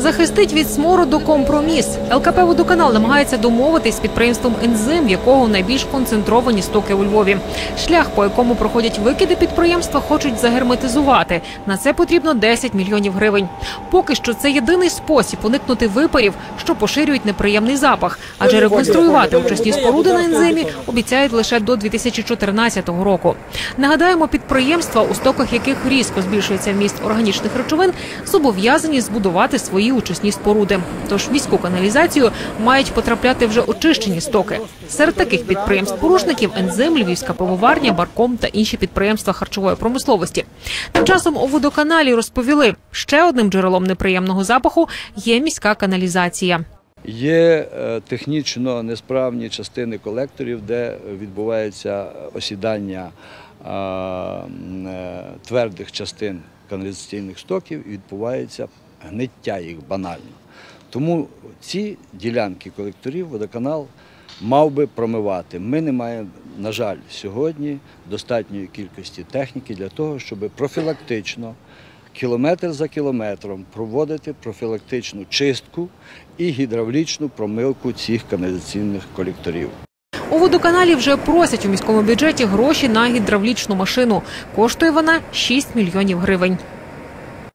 Захистить від смороду компроміс. ЛКП «Водоканал» намагається домовитись з підприємством «Ензим», в якого найбільш концентровані стоки у Львові. Шлях, по якому проходять викиди підприємства, хочуть загерметизувати. На це потрібно 10 мільйонів гривень. Поки що це єдиний спосіб уникнути випарів, що поширюють неприємний запах. Адже реконструювати очисні споруди на «Ензимі» обіцяють лише до 2014 року. Нагадаємо, підприємства, у стоках яких різко збільшується вміст органічних речовин, зобов'язані збудувати свої очисні споруди. Тож в міську каналізацію мають потрапляти вже очищені стоки. Серед таких підприємств-порушників «Ензим», Львівська пивоварня, Барком та інші підприємства харчової промисловості. Тим часом у водоканалі розповіли, ще одним джерелом неприємного запаху є міська каналізація. Є е, технічно несправні частини колекторів, де відбувається осідання е, твердих частин каналізаційних стоків і відбувається гниття їх банально. Тому ці ділянки колекторів водоканал мав би промивати. Ми не маємо, на жаль, сьогодні достатньої кількості техніки для того, щоб профілактично кілометр за кілометром проводити профілактичну чистку і гідравлічну промивку цих каналізаційних колекторів. У водоканалі вже просять у міському бюджеті гроші на гідравлічну машину. Коштує вона 6 мільйонів гривень.